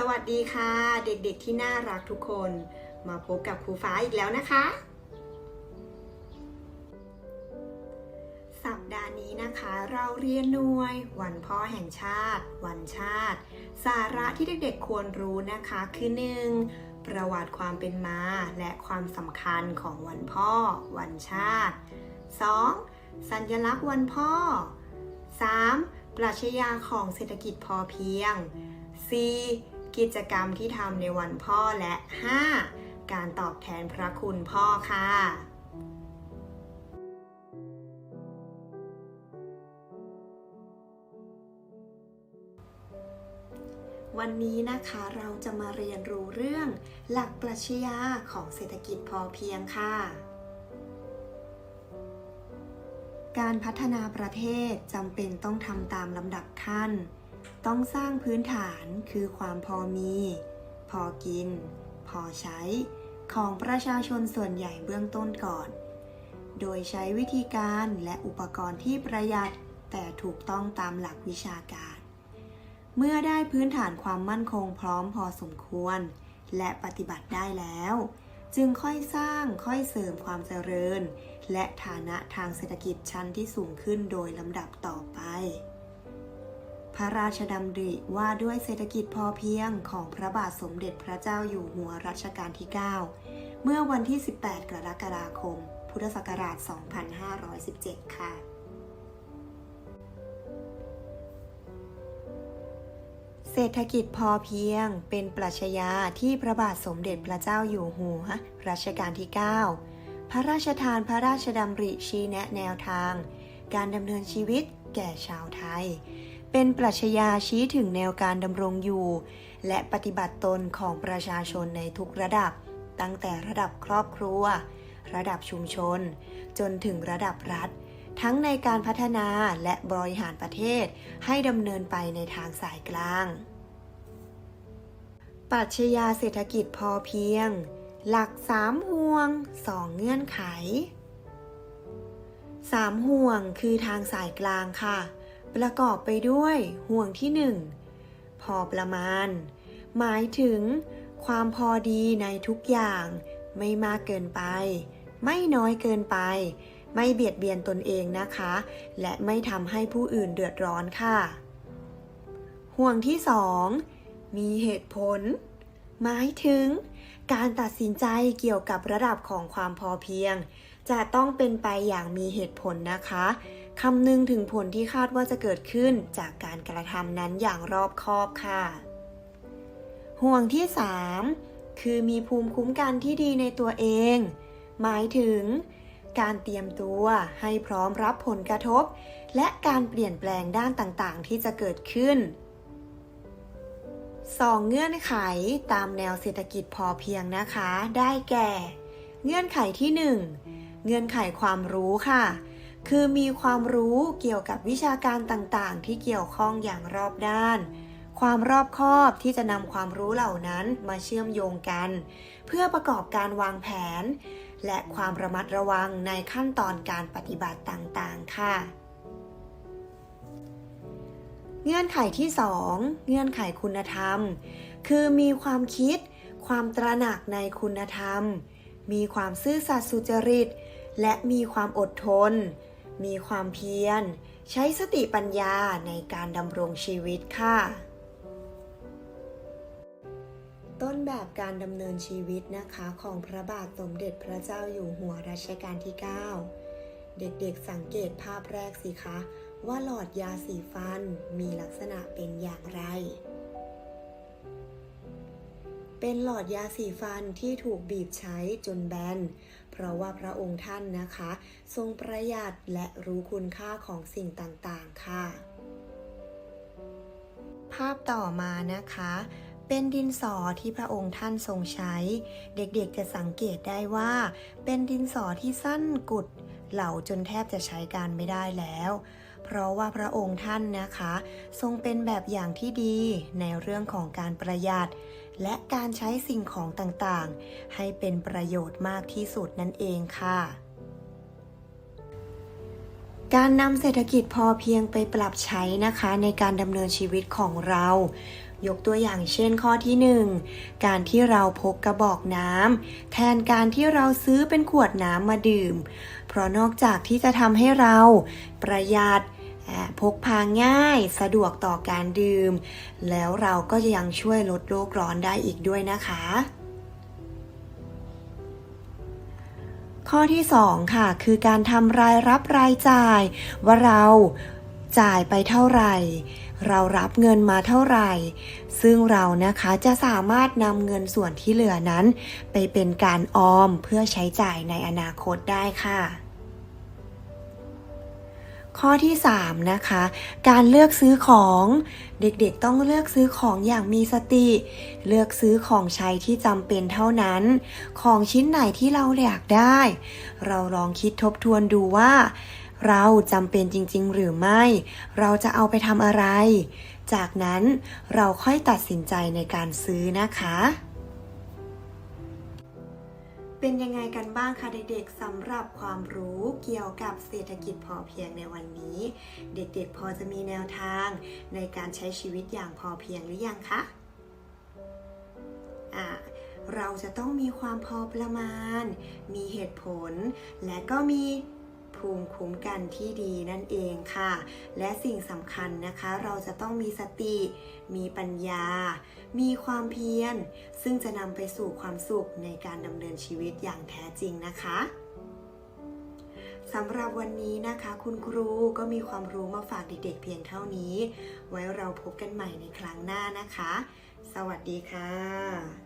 สวัสดีค่ะเด็กๆที่น่ารักทุกคน มาพบกับครูฟ้าอีกแล้วนะคะ สัปดาห์นี้นะคะเราเรียนหน่วย วันพ่อแห่งชาติ วันชาติ สาระที่เด็กๆควรรู้นะคะคือ 1. ประวัติความเป็นมาและความสำคัญของวันพ่อ วันชาติ 2. สัญลักษณ์วันพ่อ 3. ปรัชญาของเศรษฐกิจพอเพียง 4. กิจกรรมที่ทำในวันพ่อและ 5. การตอบแทนพระคุณพ่อค่ะวันนี้นะคะเราจะมาเรียนรู้เรื่องหลักปรัชญาของเศรษฐกิจพอเพียงค่ะ การพัฒนาประเทศจำเป็นต้องทำตามลำดับขั้น ต้องสร้างพื้นฐานคือความพอมี พอกิน พอใช้ ของประชาชนส่วนใหญ่เบื้องต้นก่อน โดยใช้วิธีการและอุปกรณ์ที่ประหยัดแต่ถูกต้องตามหลักวิชาการ เมื่อได้พื้นฐานความมั่นคงพร้อมพอสมควร และปฏิบัติได้แล้ว จึงค่อยสร้างค่อยเสริมความเจริญ และฐานะทางเศรษฐกิจชั้นที่สูงขึ้นโดยลำดับต่อไป พระราชดำริว่าด้วยเศรษฐกิจพอเพียงของพระบาทสมเด็จพระเจ้าอยู่หัวรัชกาลที่ 9 เมื่อวันที่ 18 กรกฎาคม พุทธศักราช 2517 ค่ะ เศรษฐกิจพอเพียงเป็นปรัชญาที่พระบาทสมเด็จพระเจ้าอยู่หัวรัชกาลที่ 9 พระราชทานพระราชดำริชี้แนะแนวทาง การดำเนินชีวิตแก่ชาวไทย เป็นปรัชญาชี้ถึงแนวการดำรงอยู่ และปฏิบัติตนของประชาชนในทุกระดับ ตั้งแต่ระดับครอบครัว ระดับชุมชน จนถึงระดับรัฐ ทั้งในการพัฒนาและบริหารประเทศให้ดำเนินไปในทางสายกลาง ปรัชญาเศรษฐกิจพอเพียง หลักสามห่วงสองเงื่อนไขสามห่วงคือทางสายกลางค่ะ ประกอบไปด้วยห่วงที่หนึ่งพอประมาณ หมายถึง ความพอดีในทุกอย่าง ไม่มากเกินไป ไม่น้อยเกินไป ไม่เบียดเบียนตนเองนะคะ และไม่ทำให้ผู้อื่นเดือดร้อนค่ะ ห่วงที่สองมีเหตุผล หมายถึง การตัดสินใจเกี่ยวกับระดับของความพอเพียง จะต้องเป็นไปอย่างมีเหตุผลนะคะคำนึงถึงผลที่คาดว่าจะเกิดขึ้นจากการกระทำนั้นอย่างรอบคอบค่ะ ห่วงที่ 3 คือมีภูมิคุ้มกันที่ดีในตัวเอง หมายถึง การเตรียมตัวให้พร้อมรับผลกระทบ และการเปลี่ยนแปลงด้านต่างๆ ที่จะเกิดขึ้น 2 เงื่อนไขตามแนวเศรษฐกิจพอเพียงนะคะ ได้แก่ เงื่อนไขที่ 1 เงื่อนไขความรู้ค่ะ คือมีความรู้เกี่ยวกับวิชาการต่างๆ ที่เกี่ยวข้องอย่างรอบด้าน ความรอบคอบที่จะนำความรู้เหล่านั้นมาเชื่อมโยงกัน เพื่อประกอบการวางแผน และความระมัดระวังในขั้นตอนการปฏิบัติต่างๆ ค่ะ เงื่อนไขที่ 2 เงื่อนไขคุณธรรม คือมีความคิด ความตระหนักในคุณธรรมมีความซื่อสัตย์สุจริต และมีความอดทน มีความเพียร ใช้สติปัญญาในการดำรงชีวิตค่ะ ต้นแบบการดำเนินชีวิตนะคะของพระบาทสมเด็จพระเจ้าอยู่หัวรัชกาลที่ 9 เด็กๆสังเกตภาพแรกสิคะ ว่าหลอดยาสีฟันมีลักษณะเป็นอย่างไร เป็นหลอดยาสีฟันที่ถูกบีบใช้จนแบน เพราะว่าพระองค์ท่านนะคะ ทรงประหยัดและรู้คุณค่าของสิ่งต่างๆค่ะ ภาพต่อมานะคะ เป็นดินสอที่พระองค์ท่านทรงใช้ เด็กๆจะสังเกตได้ว่า เป็นดินสอที่สั้นกุด เหล่าจนแทบจะใช้การไม่ได้แล้วเพราะว่าพระองค์ท่านนะคะ ทรงเป็นแบบอย่างที่ดีในเรื่องของการประหยัด และการใช้สิ่งของต่างๆ ให้เป็นประโยชน์มากที่สุดนั่นเองค่ะ การนำเศรษฐกิจพอเพียงไปปรับใช้นะคะในการดำเนินชีวิตของเรา ยกตัวอย่างเช่นข้อที่ 1 การที่เราพกกระบอกน้ำแทนการที่เราซื้อเป็นขวดน้ำมาดื่ม เพราะนอกจากที่จะทำให้เราประหยัด พกพาง่ายสะดวกต่อการดื่ม แล้วเราก็จะยังช่วยลดโลกร้อนได้อีกด้วยนะคะ ข้อที่ 2 ค่ะ คือการทำรายรับรายจ่าย ว่าเราจ่ายไปเท่าไหร่ เรารับเงินมาเท่าไหร่ ซึ่งเรานะคะจะสามารถนำเงินส่วนที่เหลือนั้น ไปเป็นการออมเพื่อใช้จ่ายในอนาคตได้ค่ะ ข้อที่ 3 นะคะ การเลือกซื้อของเด็กๆ ต้องเลือกซื้อของอย่างมีสติ เลือกซื้อของใช้ที่จำเป็นเท่านั้น ของชิ้นไหนที่เราอยากได้ เราลองคิดทบทวนดูว่า เราจำเป็นจริงๆ หรือไม่ เราจะเอาไปทำอะไร จากนั้นเราค่อยตัดสินใจในการซื้อนะคะ เป็นยังไงกันบ้างคะเด็กๆสำหรับความรู้เกี่ยวกับเศรษฐกิจพอเพียงในวันนี้ เด็กๆพอจะมีแนวทางในการใช้ชีวิตอย่างพอเพียงหรือยังคะอ่าเราจะต้องมีความพอประมาณ มีเหตุผล และก็มี ภูมิคุ้มกันที่ดีนั่นเองค่ะ และสิ่งสำคัญนะคะเราจะต้องมีสติ มีปัญญา มีความเพียร ซึ่งจะนำไปสู่ความสุขในการดำเนินชีวิตอย่างแท้จริงนะคะสำหรับวันนี้นะคะ คุณครูก็มีความรู้มาฝากเด็กๆเพียงเท่านี้ ไว้เราพบกันใหม่ในครั้งหน้านะคะ สวัสดีค่ะ